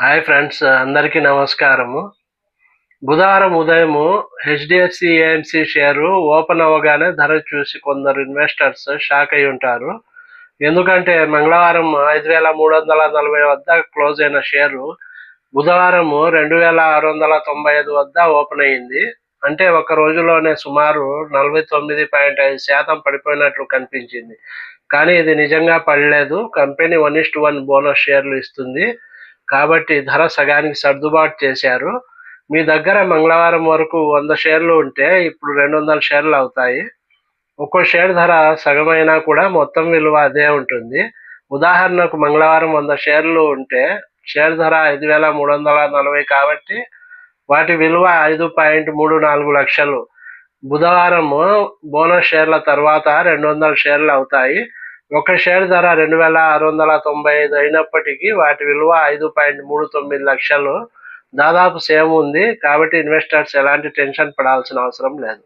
Hi friends అందరికీ నమస్కారము. బుధవారం ఉదయము హెచ్డిఎఫ్సి ఏఎంసీ షేరు ఓపెన్ అవ్వగానే ధర చూసి కొందరు ఇన్వెస్టర్స్ షాక్ అయి ఉంటారు. ఎందుకంటే మంగళవారం ఐదు వేల మూడు వందల నలభై వద్ద క్లోజ్ అయిన షేరు బుధవారము రెండు వేల ఆరు వందల తొంభై ఐదు వద్ద ఓపెన్ అయ్యింది అంటే ఒక రోజులోనే సుమారు నలభై తొమ్మిది పాయింట్ ఐదు శాతం పడిపోయినట్లు కనిపించింది. కానీ ఇది నిజంగా పడలేదు. Company one is to one bonus షేర్లు ఇస్తుంది. కాబట్టి ధర సగానికి సర్దుబాటు చేశారు. మీ దగ్గర మంగళవారం వరకు వంద షేర్లు ఉంటే ఇప్పుడు రెండు వందల షేర్లు అవుతాయి. ఒక్కో షేర్ ధర సగమైనా కూడా మొత్తం విలువ అదే ఉంటుంది. ఉదాహరణకు మంగళవారం వంద షేర్లు ఉంటే షేర్ ధర ఐదు వేల మూడు వందల నలభై కాబట్టి వాటి విలువ ఐదు పాయింట్ మూడు నాలుగు లక్షలు. బుధవారం బోనస్ షేర్ల తర్వాత రెండు వందల షేర్లు అవుతాయి. ఒక షేర్ ధర రెండు వేల ఆరు వందల తొంభై ఐదు అయినప్పటికీ వాటి విలువ ఐదు పాయింట్ మూడు తొమ్మిది లక్షలు. దాదాపు సేమ్ ఉంది. కాబట్టి ఇన్వెస్టర్స్ ఎలాంటి టెన్షన్ పడాల్సిన అవసరం లేదు.